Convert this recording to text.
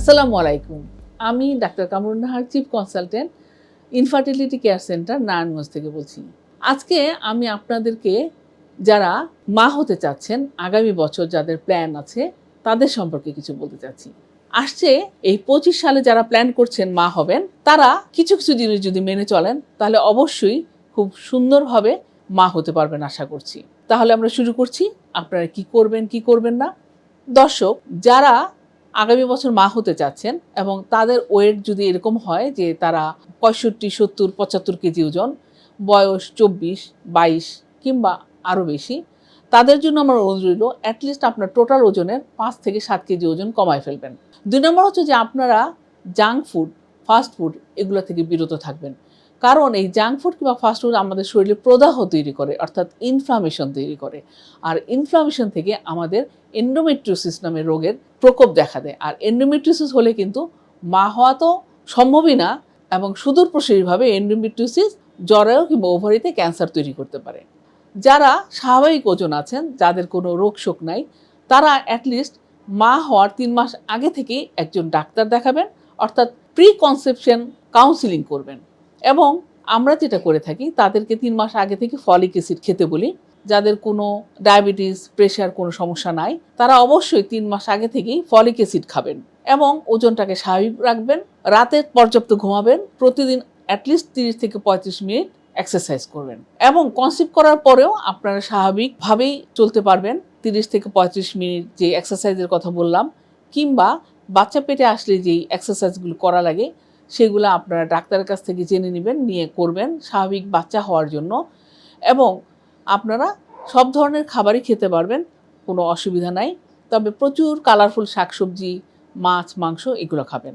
আসসালামু আলাইকুম। আমি doctor Kamrun Nahar chief consultant infertility care centre Narayanganj থেকে বলছি। আজকে আমি আপনাদেরকে, যারা মা হতে চাচ্ছেন, আগামী বছর যাদের প্ল্যান আছে, তাদের সম্পর্কে কিছু বলতে চাচ্ছি। আসছে এই পঁচিশ সালে যারা প্ল্যান করছেন মা হবেন, তারা কিছু কিছু জিনিস যদি মেনে চলেন, তাহলে অবশ্যই খুব সুন্দরভাবে মা হতে পারবেন আশা করছি। তাহলে আমরা শুরু করছি, আপনারা কি করবেন কি করবেন না? দর্শক, যারা আগামী বছর মা হতে চাচ্ছেন এবং তাদের ওয়েট যদি এরকম হয় যে তারা পঁয়ষট্টি, সত্তর, পঁচাত্তর কেজি ওজন, বয়স চব্বিশ, বাইশ কিংবা আরও বেশি, তাদের জন্য আমার অনুরোধ রইল অ্যাটলিস্ট আপনার টোটাল ওজনের পাঁচ থেকে সাত কেজি ওজন কমায় ফেলবেন। দুই নম্বর হচ্ছে যে আপনারা জাঙ্ক ফুড ফাস্ট ফুড এগুলো থেকে বিরত থাকবেন। কারণ এই জাঙ্ক ফুড কিংবা ফাস্ট ফুড আমাদের শরীরে প্রদাহ তৈরি করে, অর্থাৎ ইনফ্লামেশন তৈরি করে। আর ইনফ্লামেশন থেকে আমাদের এন্ডোমেট্রিওসিস নামের রোগের প্রকোপ দেখা দেয়। আর এন্ডোমেট্রিওসিস হলে কিন্তু মা হওয়া তো সম্ভবই না এবং সুদূরপ্রসারীভাবে এন্ডোমেট্রিওসিস জরায়ু কিংবা ওভারিতে ক্যান্সার তৈরি করতে পারে। যারা স্বাভাবিক ওজন আছেন, যাদের কোনো রোগ শোক নাই, তারা অ্যাটলিস্ট মা হওয়ার তিন মাস আগে থেকেই একজন ডাক্তার দেখাবেন, অর্থাৎ প্রি কনসেপশন কাউন্সিলিং করবেন। এবং আমরা যেটা করে থাকি, তাদেরকে তিন মাস আগে থেকে ফলিক অ্যাসিড খেতে বলি, যাদের কোনো ডায়াবেটিস, প্রেশার কোনো সমস্যা নাই, তারা অবশ্যই তিন মাস আগে থেকেই ফলিক অ্যাসিড খাবেন এবং ওজনটাকে স্বাভাবিক রাখবেন, রাতে পর্যাপ্ত ঘুমাবেন, প্রতিদিন অ্যাটলিস্ট তিরিশ থেকে পঁয়ত্রিশ মিনিট এক্সারসাইজ করবেন এবং কনসিভ করার পরেও আপনারা স্বাভাবিকভাবেই চলতে পারবেন, তিরিশ থেকে পঁয়ত্রিশ মিনিট যে এক্সারসাইজের কথা বললাম, কিংবা বাচ্চা পেটে আসলে যেই এক্সারসাইজগুলো করা লাগে সেগুলো আপনারা ডাক্তারের কাছ থেকে জেনে নেবেন, নিয়ে করবেন স্বাভাবিক বাচ্চা হওয়ার জন্য। এবং আপনারা সব ধরনের খাবারই খেতে পারবেন, কোনো অসুবিধা নাই। তবে প্রচুর কালারফুল শাকসবজি, মাছ, মাংস এগুলো খাবেন।